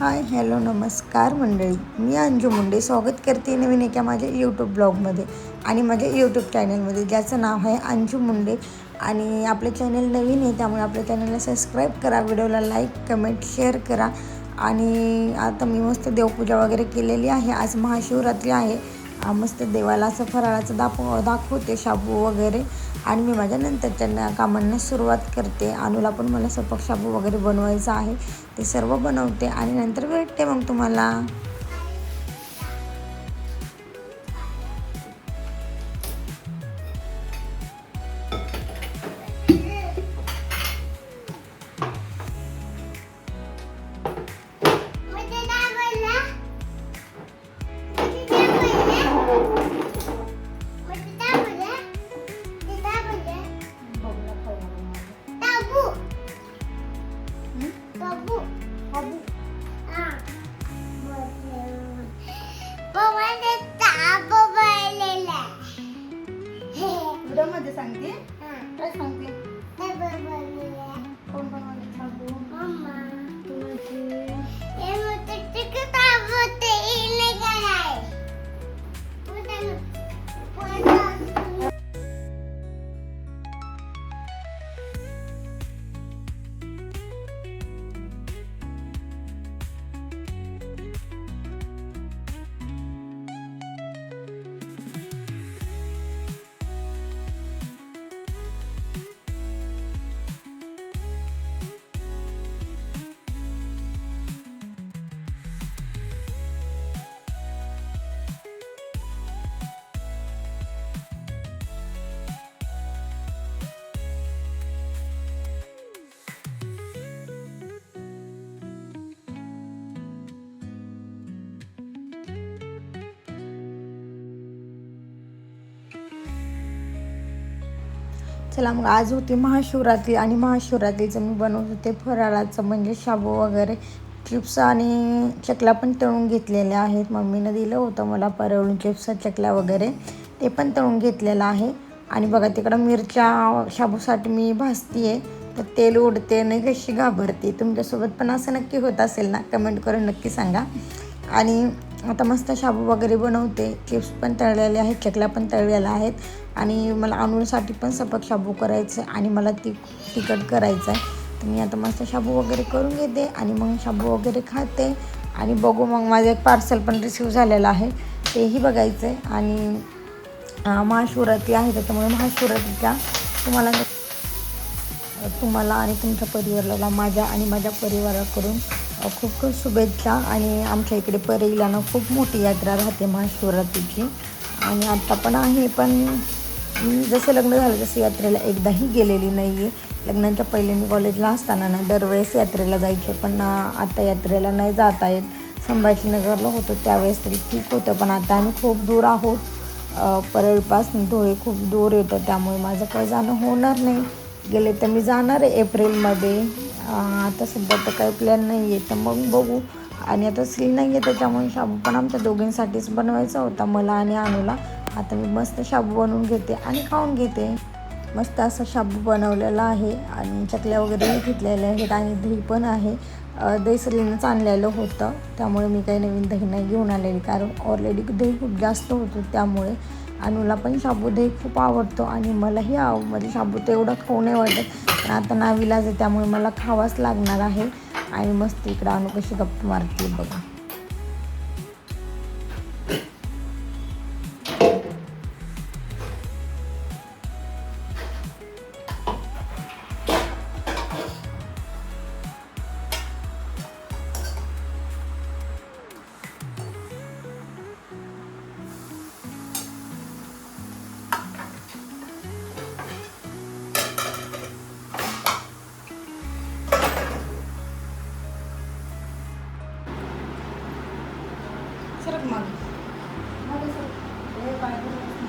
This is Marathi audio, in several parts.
हाय हॅलो नमस्कार मंडळी. मी अंजू मुंडे स्वागत करते नवीन एका माझ्या यूट्यूब ब्लॉगमध्ये आणि माझ्या यूट्यूब चॅनलमध्ये ज्याचं नाव आहे अंजू मुंडे. आणि आपलं चॅनल नवीन आहे त्यामुळे आपल्या चॅनलला सबस्क्राईब करा व्हिडिओला लाईक कमेंट शेअर करा. आणि आता मी मस्त देवपूजा वगैरे केलेली आहे. आज महाशिवरात्री आहे. मस्त देवाला असं फराळाचं दाखव दाखवते शाबू वगैरे. आणि मी माझ्या नंतरच्या कामांना सुरुवात करते. अनुला पण मला सपक शाबू वगैरे बनवायचं आहे. ते सर्व बनवते आणि नंतर भेटते मग तुम्हाला. चला मग आज होती महाशिवरात्री आणि महाशिवरात्रीचं मी बनवत होते फराळाचं म्हणजे शाबू वगैरे. चिप्स आणि चकल्या पण तळून घेतलेल्या आहेत. मम्मीनं दिलं होतं मला परवळून चिप्स चकल्या वगैरे. ते पण तळून घेतलेलं आहे. आणि बघा तिकडं मिरच्या शाबूसाठी मी भाजती आहे तर तेल उडते नाही कशी घाबरते. तुमच्यासोबत पण असं नक्की होत असेल ना? कमेंट करून नक्की सांगा. आणि आता मस्त शाबू वगैरे बनवते. चिप्स पण तळलेले आहेत चकल्या पण तळलेल्या आहेत. आणि मला आणूनसाठी पण सपक शाबू करायचं आहे आणि मला ती तिखट करायचं आहे तर मी आता मस्त शाबू वगैरे करून घेते आणि मग शाबू वगैरे खाते. आणि बघू मग माझं एक पार्सल पण रिसीव झालेलं आहे. तेही बघायचं आहे आणि महाशिवरात्री आहे त्याच्यामुळे महाशिवरात्रीच्या तुम्हाला तुम्हाला आणि तुमच्या परिवाराला माझ्या आणि माझ्या परिवाराकडून खूप खूप शुभेच्छा. आणि आमच्या इकडे परईला ना खूप मोठी यात्रा राहते महाशिवरात्रीची. आणि आत्ता पण आहे पण मी जसं लग्न झालं तसं यात्रेला एकदाही गेलेली नाही आहे लग्नाच्या पहिले मी कॉलेजला असताना ना दरवेळेस यात्रेला जायचे पण आता यात्रेला नाही जाता येत. संभाजीनगरला होतो त्यावेळेस तरी ठीक होतं पण आता आम्ही खूप दूर आहोत. परळपासून धुळे खूप दूर येतं त्यामुळे माझं काही जाणं होणार नाही. गेले तर मी जाणार आहे एप्रिलमध्ये. आता सध्या तर काही प्लॅन नाही आहे तर मग बघू. आणि आता सील नाही आहे त्याच्यामुळे शाबू पण आमच्या दोघींसाठीच बनवायचा होता मला आणि अनुला. आता मी मस्त शाबू बनवून घेते आणि खाऊन घेते. मस्त असं शाबू बनवलेला आहे आणि चकल्या वगैरेही घेतलेल्या आहेत आणि दही पण आहे. दही सलीनंच आणलेलं होतं. त्यामुळे मी काही नवीन दही नाही घेऊन आलेली कारण ऑलरेडी दही खूप जास्त होतं त्यामुळे. अनुला पण शाबू खूप आवडतो आणि मलाही आव म्हणजे शाबू तर एवढं खाऊ नाही वाटत. पण आता नाविलाज आहे त्यामुळे मला खावाच लागणार आहे. आणि मस्त इकडं अनु कशी गप्प मारते बघा. money. What is it? Where by who is it?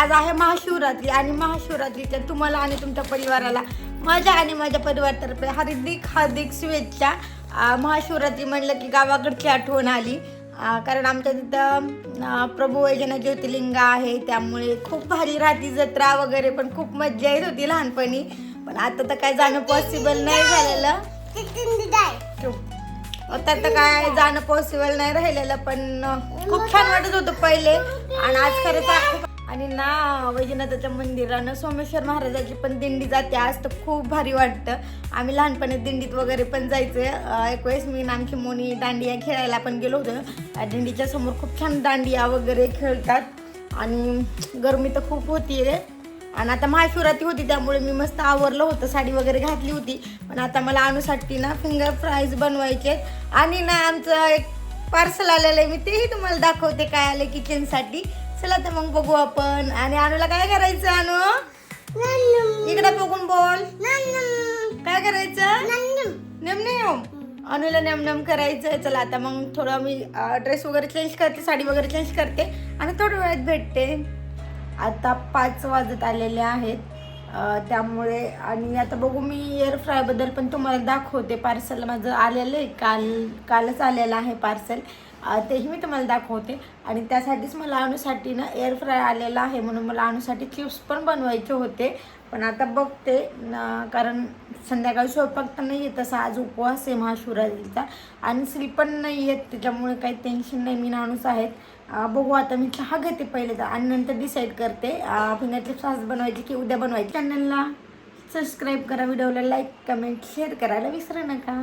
आज आहे महाशिवरात्री आणि महाशिवरात्रीच्या तुम्हाला आणि तुमच्या परिवाराला माझ्या आणि माझ्या परिवारातर्फे हार्दिक हार्दिक शुभेच्छा. महाशिवरात्री म्हणलं की गावाकडची आठवण आली. कारण आमच्या तिथं प्रभू वैजना ज्योतिर्लिंग आहे त्यामुळे खूप भारी राहती जत्रा वगैरे पण खूप मज्जा येत होती लहानपणी. पण आता तर काय जाणं पॉसिबल नाही झालेलं. आता तर काय जाणं पॉसिबल नाही राहिलेलं पण खूप छान वाटत होतं पहिले. आणि आज खरंच आ- आणि ना वैजनाथाच्या मंदिरानं सोमेश्वर महाराजाची पण दिंडी जाते आज तर खूप भारी वाटतं. आम्ही लहानपणी दिंडीत वगैरे पण जायचं एक वेळेस मी आणि आमची मोनी दांडिया खेळायला पण गेलो होतो दिंडीच्या समोर खूप छान दांडिया वगैरे खेळतात. आणि गरमी तर खूप होती आहे आणि आता महाशिवरात्री होती त्यामुळे मी मस्त आवरलं होतं. साडी वगैरे घातली होती. पण आता मला अनुसाठी ना फिंगर फ्राईज बनवायचे आणि ना आमचं एक पार्सल आलेलं आहे. मी तेही तुम्हाला दाखवते काय आलं किचनसाठी. चला तर मग बघू आपण. आणि अनुला काय करायचं अनु? इकडे बघून बोल. काय करायचं? नेम अनुला नेम नेम करायचं. चला आता मग थोडं मी ड्रेस वगैरे चेंज करते साडी वगैरे चेंज करते. आणि थोड्या वेळात भेटते. आता पाच वाजत आलेले आहेत. त्यामुळे आणि आता बघू मी एअर फ्रायबद्दल पण तुम्हाला दाखवते. पार्सल माझं आलेलं आहे. काल कालच आलेलं आहे पार्सल तेही मी तुम्हाला दाखवते. आणि त्यासाठीच मला अनुसाठी ना एअर फ्राय आलेला आहे म्हणून मला अनुसाठी चिप्स पण बनवायचे होते. पण आता बघते कारण संध्याकाळी स्वयंपाक तर नाही येत तसा आज उपवास आहे महाशिवरात्रीचा. आणि श्री पण नाही येत त्याच्यामुळे काही टेन्शन नाही मी नाणूस आहेत. बघू आता मी चहा घेते पहिले तर आणि नंतर डिसाईड करते. फिंगर चिप्स आज बनवायची की उद्या बनवायची. चॅनलला सबस्क्राईब करा व्हिडिओला लाईक कमेंट शेअर करायला विसरू नका.